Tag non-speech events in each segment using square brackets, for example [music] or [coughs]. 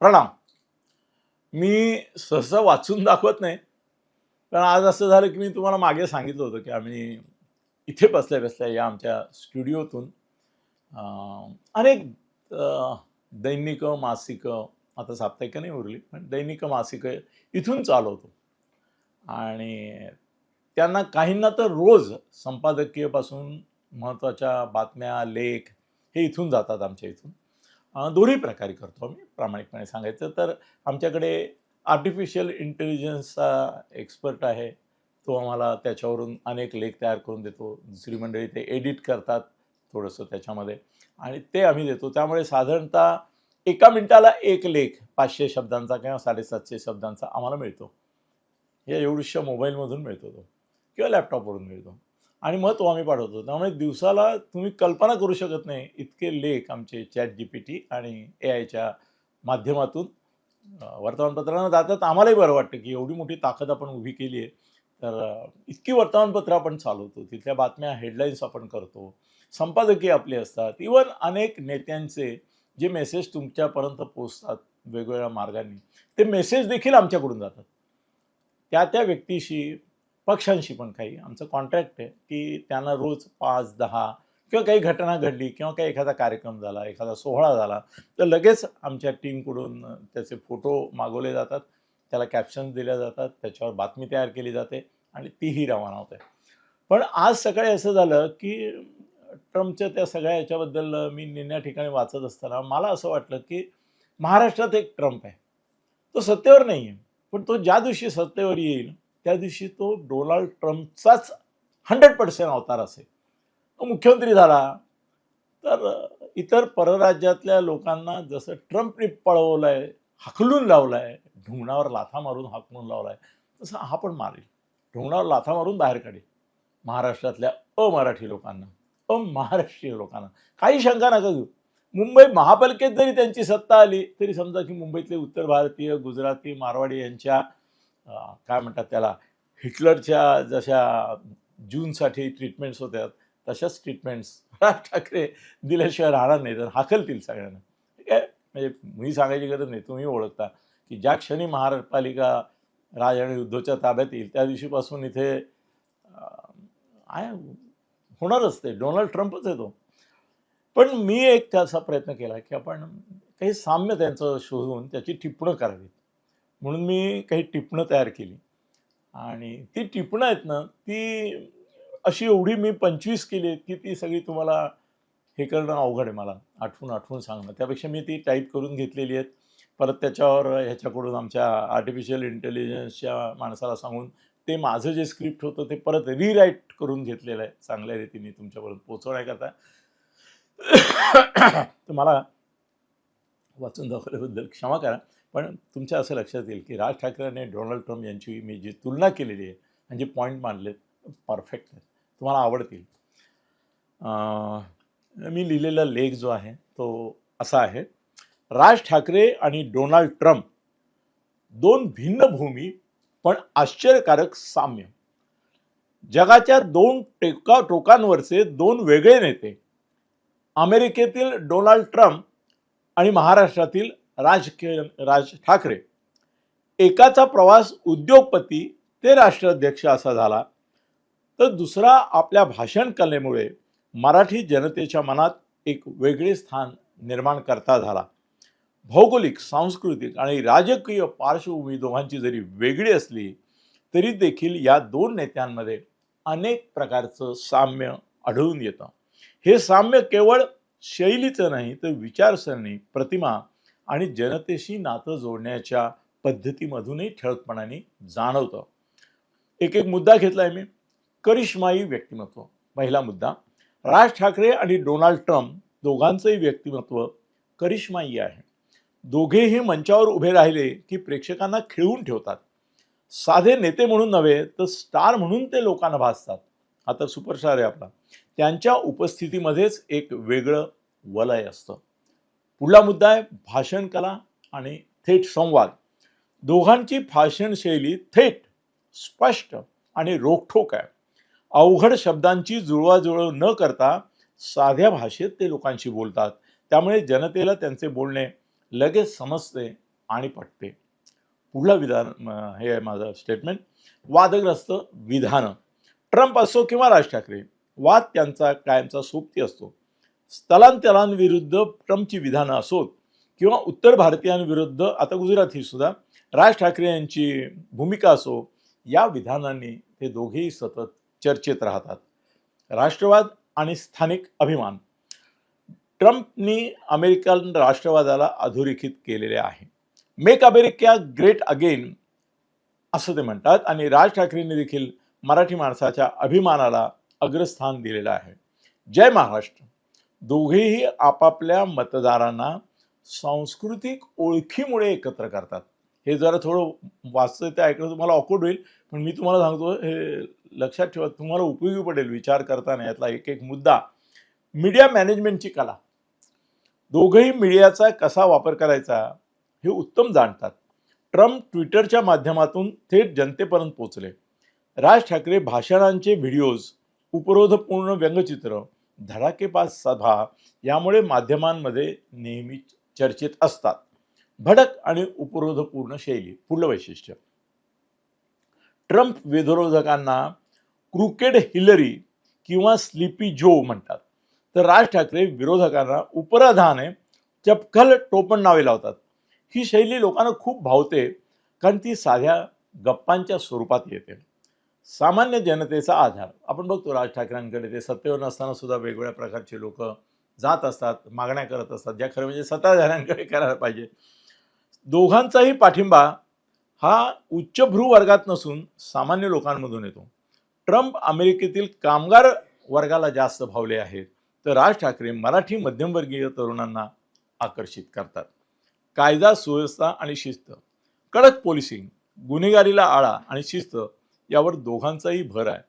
प्रणाम. मी सहसा वाचून दाखवत नाही पण आज असं झालं की मी तुम्हाला मागे सांगितलं होतं की आम्ही इथे बसल्या बसल्या या आमच्या स्टुडिओतून अनेक दैनिक दैनिकं मासिकं आता साप्ताहिकं नाही उरली पण दैनिकं मासिकं इथून चालवतो. आणि त्यांना काहींना तर रोज संपादकीयपासून महत्त्वाच्या बातम्या लेख हे इथून जातात आमच्या इथून. दोन्ही प्रकारे करतो आम्ही प्रामाणिकपणे सांगायचं तर आमच्याकडे आर्टिफिशियल इंटेलिजन्सचा एक्सपर्ट आहे. तो आम्हाला त्याच्यावरून अनेक लेख तयार करून देतो. दुसरी मंडळी ते एडिट करतात थोडंसं त्याच्यामध्ये आणि ते आम्ही देतो. त्यामुळे साधारणतः एका मिनिटाला एक लेख पाचशे शब्दांचा किंवा साडेसातशे शब्दांचा आम्हाला मिळतो. या एवढ्याशा मोबाईलमधून मिळतो तो किंवा लॅपटॉपवरून मिळतो. आणि मग तो आम्ही पाठवतो. त्यामुळे दिवसाला तुम्ही कल्पना करू शकत नाही इतके लेख आमचे चॅट जी पी टी आणि ए आयच्या माध्यमातून वर्तमानपत्रांना जातात. आम्हालाही बरं वाटतं की एवढी मोठी ताकद आपण उभी केली आहे. तर इतकी वर्तमानपत्रं आपण चालवतो. तिथल्या बातम्या हेडलाईन्स आपण करतो. संपादकीय आपले असतात. इवन अनेक नेत्यांचे जे मेसेज तुमच्यापर्यंत पोचतात वेगवेगळ्या मार्गांनी ते मेसेज देखील आमच्याकडून जातात. त्या त्या व्यक्तीशी पक्षांशी पण काही. आमचं कॉन्ट्रॅक्ट आहे की त्यांना रोज पाच दहा किंवा काही घटना घडली किंवा काही एखादा कार्यक्रम झाला एखादा सोहळा झाला तर लगेच आमच्या टीमकडून त्याचे फोटो मागवले जातात. त्याला कॅप्शन्स दिल्या जातात. त्याच्यावर बातमी तयार केली जाते आणि तीही रवाना होते. पण आज सकाळी असं झालं की ट्रम्पच्या त्या सगळ्या याच्याबद्दल मी निन्या ठिकाणी वाचत असताना मला असं वाटलं की महाराष्ट्रात एक ट्रम्प आहे. तो सत्तेवर नाही आहे पण तो ज्या दिवशी सत्तेवर येईल त्या दिवशी तो डोनाल्ड ट्रम्पचाच हंड्रेड पर्सेंट अवतार असेल. तो मुख्यमंत्री झाला. तर इतर परराज्यातल्या लोकांना जसं ट्रम्पने पळवलं आहे हाकलून लावलं आहे ढुंगणावर लाथा मारून हाकलून लावला आहे तसं हा पण मारेल. ढुंगणावर लाथा मारून बाहेर काढेल. महाराष्ट्रातल्या अमराठी लोकांना अमहाराष्ट्रीय लोकांना. काही शंका नका घेऊ. मुंबई महापालिकेत जरी त्यांची सत्ता आली तरी समजा की मुंबईतले उत्तर भारतीय गुजराती मारवाडी यांच्या काय म्हणतात त्याला हिटलरच्या जशा जूनसाठी ट्रीटमेंट्स होत्या तशाच ट्रीटमेंट्स राज ठाकरे दिल्याशिवाय राहणार नाही तर हाकलतील सगळ्यांना. ठीक आहे? म्हणजे मी सांगायची गरज नाही. तुम्ही ओळखता की ज्या क्षणी महापालिका राज आणि उद्धवच्या ताब्यात येईल त्या दिवशीपासून इथे आय आहे होणारच ते. डोनाल्ड ट्रम्पच आहे तो. पण मी एक असा प्रयत्न केला की आपण काही साम्य त्यांचं शोधून त्याची टिप्पणं करावीत. म्हणून मी काही टिपणं तयार केली. आणि ती टिपणं आहेत ना ती अशी एवढी मी पंचवीस केली आहेत की ती सगळी तुम्हाला हे करणं अवघड आहे मला. आठवून आठवून सांगणं. त्यापेक्षा मी ती टाईप करून घेतलेली आहेत. परत त्याच्यावर ह्याच्याकडून आमच्या आर्टिफिशियल इंटेलिजन्सच्या माणसाला सांगून ते माझं जे स्क्रिप्ट होतं ते परत रिराईट करून घेतलेलं आहे चांगल्या रीतीने तुमच्यापर्यंत पोचवण्याकरता [coughs] तर मला वाचून दाखवल्याबद्दल क्षमा करा. पण तुमच्या असं लक्षात येईल की राज ठाकरे आणि डोनाल्ड ट्रम्प यांची मी जी तुलना केलेली आहे आणि जे पॉईंट मानले परफेक्ट आहेत. तुम्हाला आवडतील. मी लिहिलेला लेख जो आहे तो असा आहे. राज ठाकरे आणि डोनाल्ड ट्रम्प दोन भिन्न भूमी पण आश्चर्यकारक साम्य. जगाच्या दोन टेका टोकांवरचे दोन वेगळे नेते. अमेरिकेतील डोनाल्ड ट्रम्प आणि महाराष्ट्रातील राजकीय राज ठाकरे. एकाचा प्रवास उद्योगपती ते राष्ट्राध्यक्ष असा झाला. तर दुसरा आपल्या भाषण कलेमुळे मराठी जनतेच्या मनात एक वेगळे स्थान निर्माण करता झाला. भौगोलिक सांस्कृतिक आणि राजकीय पार्श्वभूमी दोघांची जरी वेगळी असली तरी देखील या दोन नेत्यांमध्ये अनेक प्रकारचं साम्य आढळून येतं. हे साम्य केवळ शैलीचं नाही तर विचारसरणी प्रतिमा आणि जनतेशी नातं जोडण्याच्या पद्धतीमधूनही ठळकपणाने जाणवतं. एक एक मुद्दा घेतला आहे मी. करिश्माई व्यक्तिमत्व. पहिला मुद्दा. राज ठाकरे आणि डोनाल्ड ट्रम्प दोघांचंही व्यक्तिमत्व करिश्माई आहे. दोघेही मंचावर उभे राहिले की प्रेक्षकांना खिळवून ठेवतात. साधे नेते म्हणून नव्हे तर स्टार म्हणून ते लोकांना भासतात. आता सुपरस्टार आहे आपला. त्यांच्या उपस्थितीमध्येच एक वेगळं वलय असतं. पुढला मुद्दा आहे भाषण कला आणि थेट संवाद. दोघांची भाषण शैली थेट स्पष्ट आणि रोखठोक आहे. अवघड शब्दांची जुळवाजुळव न करता साध्या भाषेत ते लोकांशी बोलतात. त्यामुळे जनतेला त्यांचे बोलणे लगेच समजते आणि पटते. पुढलं विधान हे आहे माझं स्टेटमेंट वादग्रस्त विधानं. ट्रम्प असो किंवा राज ठाकरे वाद त्यांचा कायमचा सोबती असतो. स्थलांतरांविरुद्ध ट्रम्पची विधानं असोत किंवा उत्तर भारतीयांविरुद्ध आता गुजराती सुद्धा राज ठाकरे यांची भूमिका असो या विधानांनी ते दोघेही सतत चर्चेत राहतात. राष्ट्रवाद आणि स्थानिक अभिमान. ट्रम्पनी अमेरिकन राष्ट्रवादाला अधोरेखित केलेले आहे. मेक अमेरिका ग्रेट अगेन असं ते म्हणतात आणि राज ठाकरेंनी देखील मराठी माणसाच्या अभिमानाला अग्रस्थान दिलेलं आहे. जय महाराष्ट्र. दोघेही आपापल्या मतदारांना सांस्कृतिक ओळखीमुळे एकत्र करतात. हे जरा थोडं वाचतं ते ऐकणं तुम्हाला ऑकवर्ड होईल पण मी तुम्हाला सांगतो हे लक्षात ठेवा तुम्हाला उपयोगी पडेल विचार करताना यातला एक एक मुद्दा. मीडिया मॅनेजमेंटची कला. दोघंही मीडियाचा कसा वापर करायचा हे उत्तम जाणतात. ट्रम्प ट्विटरच्या माध्यमातून थेट जनतेपर्यंत पोचले राज ठाकरे भाषणांचे व्हिडिओज उपरोधपूर्ण व्यंगचित्र धडाकेबाज सभा यामुळे माध्यमांमध्ये नेहमी चर्चेत असतात. भडक आणि उपरोधपूर्ण शैली पुढलं वैशिष्ट्य. ट्रम्प विरोधकांना क्रुकेड हिलरी किंवा स्लिपी जो म्हणतात. तर राज ठाकरे विरोधकांना उपराधाने चपखल टोपण नावे लावतात. ही शैली लोकांना खूप भावते कारण ती साध्या गप्पांच्या स्वरूपात येते. सामान्य जनतेचा आधार. आपण बघतो राज ठाकरेंकडे ते सत्तेवर नसताना सुद्धा वेगवेगळ्या प्रकारचे लोक जात असतात मागण्या करत असतात ज्या खरं म्हणजे सत्ताधाऱ्यांकडे करायला पाहिजे. दोघांचाही पाठिंबा हा उच्चभ्रू वर्गात नसून सामान्य लोकांमधून येतो. ट्रम्प अमेरिकेतील कामगार वर्गाला जास्त भावले आहेत तर राज ठाकरे मराठी मध्यमवर्गीय तरुणांना आकर्षित करतात. कायदा सुव्यवस्था आणि शिस्त. कडक पोलिसिंग गुन्हेगारीला आळा आणि शिस्त यावर दोघांचाही भर आहे.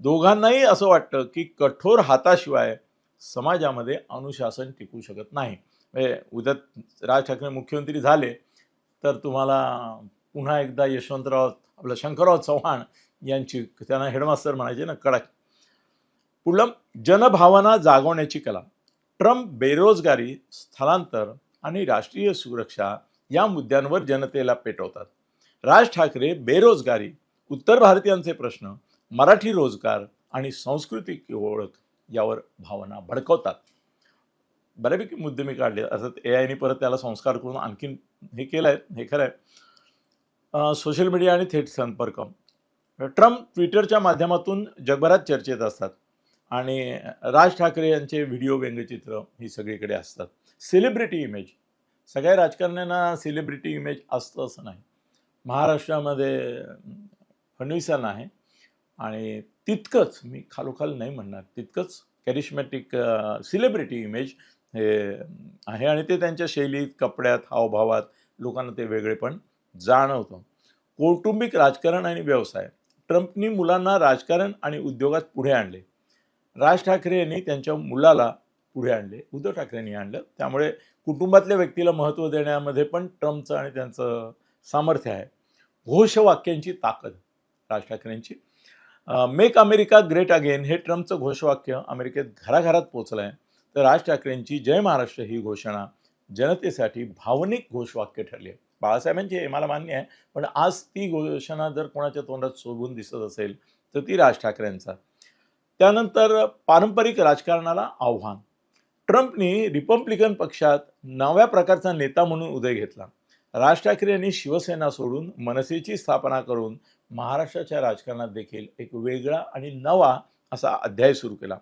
दोघांनाही असं वाटतं की कठोर हाताशिवाय समाजामध्ये अनुशासन टिकू शकत नाही. म्हणजे उद्या राज ठाकरे मुख्यमंत्री झाले तर तुम्हाला पुन्हा एकदा यशवंतराव आपलं शंकरराव चव्हाण यांची त्यांना हेडमास्टर म्हणायचे ना कडक पुढलं जनभावना जागवण्याची कला. ट्रम्प बेरोजगारी स्थलांतर आणि राष्ट्रीय सुरक्षा या मुद्द्यांवर जनतेला पेटवतात. राज ठाकरे बेरोजगारी उत्तर भारतीयांचे प्रश्न मराठी रोजगार आणि सांस्कृतिक ओळख यावर भावना भडकवतात. बऱ्यापैकी मुद्दे मी काढले अर्थात ए आयने परत त्याला संस्कार करून आणखीन हे केलं आहे हे खरं आहे सोशल मीडिया आणि थेट संपर्क. ट्रम्प ट्विटरच्या माध्यमातून जगभरात चर्चेत असतात आणि राज ठाकरे यांचे व्हिडिओ व्यंगचित्र ही सगळीकडे असतात. सेलिब्रिटी इमेज सगळ्या राजकारण्यांना सेलिब्रिटी इमेज असतं असं नाही. महाराष्ट्रामध्ये फडणवीसांना आहे. आणि तितकंच मी खालोखाल नाही म्हणणार तितकंच कॅरिश्मॅटिक सिलेब्रिटी इमेज हे आहे. आणि ते त्यांच्या शैलीत कपड्यात हावभावात लोकांना ते वेगळेपण जाणवतं. कौटुंबिक राजकारण आणि व्यवसाय. ट्रम्पनी मुलांना राजकारण आणि उद्योगात पुढे आणले. राज ठाकरे यांनी त्यांच्या मुलाला पुढे आणले. उद्धव ठाकरेंनी आणलं. त्यामुळे कुटुंबातल्या व्यक्तीला महत्त्व देण्यामध्ये पण ट्रम्पचं आणि त्यांचं सामर्थ्य आहे. घोषवाक्यांची ताकद. राज ठाकरेंची. मेक अमेरिका ग्रेट अगेन हे ट्रम्पचं घोषवाक्य अमेरिकेत घराघरात पोचलं आहे तर राज ठाकरेंची जय महाराष्ट्र ही घोषणा जनतेसाठी भावनिक घोषवाक्य ठरली आहे बाळासाहेबांची हे मला मान्य आहे पण आज ती घोषणा जर कोणाच्या तोंडात शोभून दिसत असेल तर ती राज ठाकरेंचा. त्यानंतर पारंपरिक राजकारणाला आव्हान. ट्रम्पनी रिपब्लिकन पक्षात नव्या प्रकारचा नेता म्हणून उदय घेतला. राज ठाकरे यांनी शिवसेना सोडून मनसेची स्थापना करून महाराष्ट्राच्या राजकारणात देखील एक वेगळा आणि नवा असा अध्याय सुरू केला.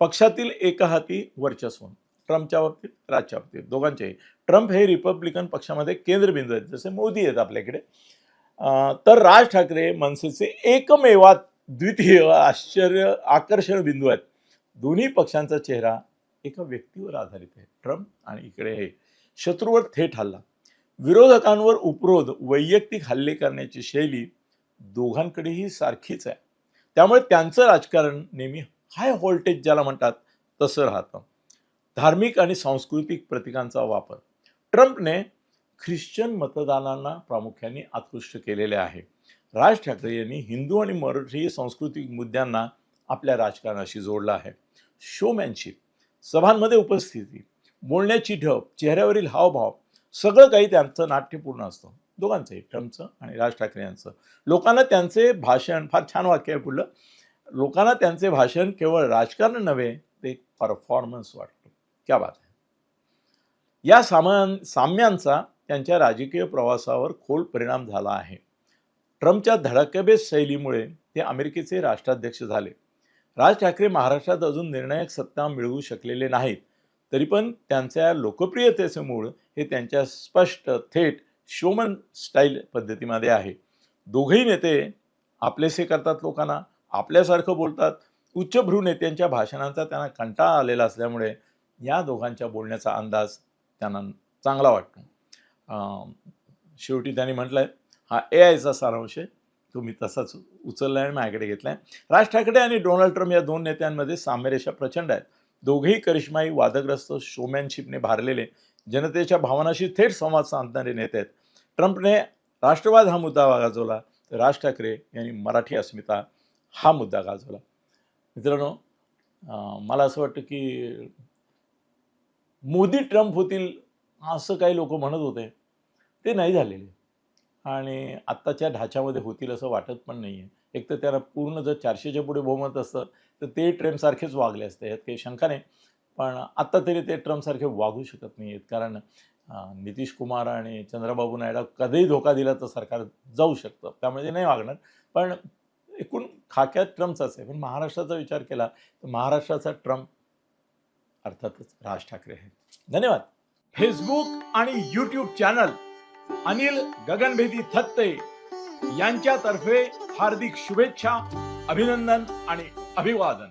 पक्षातील एकहाती वर्चस्व ट्रम्पच्या बाबतीत राजच्या बाबतीत दोघांचेही. ट्रम्प हे रिपब्लिकन पक्षामध्ये केंद्रबिंदू आहेत जसे मोदी आहेत आपल्याकडे. तर राज ठाकरे मनसेचे एकमेवात द्वितीय आश्चर्य आकर्षण बिंदू आहेत. दोन्ही पक्षांचा चेहरा एका व्यक्तीवर आधारित आहे. ट्रम्प आणि इकडे हे शत्रूवर थेट हल्ला. विरोधकांवर उपरोध वैयक्तिक हल्ले करण्याची शैली दोघांकडेही सारखीच आहे. त्यामुळे त्यांचं राजकारण नेहमी हाय व्होल्टेज ज्याला म्हणतात तसं राहतं. धार्मिक आणि सांस्कृतिक प्रतीकांचा वापर. ट्रम्पने ख्रिश्चन मतदारांना प्रामुख्याने आकृष्ट केलेले आहे. राज ठाकरे यांनी हिंदू आणि मराठी सांस्कृतिक मुद्द्यांना आपल्या राजकारणाशी जोडलं आहे. शोमॅनशिप सभांमध्ये उपस्थिती बोलण्याची ढप चेहऱ्यावरील हावभाव सगळं काही त्यांचं नाट्यपूर्ण असतं. दोघांचंही ट्रम्पचं आणि राज ठाकरे यांचं. लोकांना त्यांचे भाषण फार छान वाक्य आहे पुढलं. लोकांना त्यांचे भाषण केवळ राजकारण नव्हे ते एक परफॉर्मन्स वाटतो. क्या बात आहे या सामान साम्यांचा त्यांच्या राजकीय प्रवासावर खोल परिणाम झाला आहे. ट्रम्पच्या धडाकेबेस शैलीमुळे ते अमेरिकेचे राष्ट्राध्यक्ष झाले. राज ठाकरे महाराष्ट्रात अजून निर्णायक सत्ता मिळवू शकलेले नाहीत. तरी पण त्यांच्या लोकप्रियतेचं मूळ हे त्यांच्या स्पष्ट थेट शोमन स्टाईल पद्धतीमध्ये आहे. दोघेही नेते आपलेसे करतात लोकांना आपल्यासारखं बोलतात. उच्चभ्रू नेत्यांच्या भाषणांचा त्यांना कंटाळा आलेला असल्यामुळे या दोघांच्या बोलण्याचा अंदाज त्यांना चांगला वाटतो. शेवटी त्यांनी म्हटलं आहे हा ए आयचा सारांश आहे. तो मी तसाच उचलला आहे आणि माझ्याकडे घेतला आहे राज ठाकरे आणि डोनाल्ड ट्रम्प या दोन नेत्यांमध्ये साम्यरेषा प्रचंड आहेत. दोघेही करिश्माई वादग्रस्त शोमॅनशिपने भारलेले जनतेच्या भावनाशी थेट संवाद साधणारे नेते आहेत. ट्रम्पने राष्ट्रवाद हा मुद्दा गाजवला तर राज ठाकरे यांनी मराठी अस्मिता हा मुद्दा गाजवला. मित्रांनो मला असं वाटतं की मोदी ट्रम्प होतील असं काही लोक म्हणत होते. ते नाही झालेले. आणि आत्ताच्या ढाच्यामध्ये होतील असं वाटत पण नाही आहे एक तर त्याला पूर्ण जर चारशेच्या पुढे बहुमत असतं तर ते ट्रम्पसारखेच वागले असते यात काही शंका नाही. पण आत्ता तरी ते ट्रम्पसारखे वागू शकत नाही आहेत कारण नितीश कुमार आणि चंद्रबाबू नायडू कधीही धोका दिला तर सरकार जाऊ शकतं. त्यामुळे ते नाही वागणार. पण एकूण खाक्यात ट्रम्पचाच आहे पण महाराष्ट्राचा विचार केला तर महाराष्ट्राचा ट्रम्प अर्थातच राज ठाकरे आहे. धन्यवाद. फेसबुक आणि यूट्यूब चॅनल अनिल गगनभेदी थत्ते यांच्यातर्फे हार्दिक शुभेच्छा अभिनंदन आणि अभिवादन.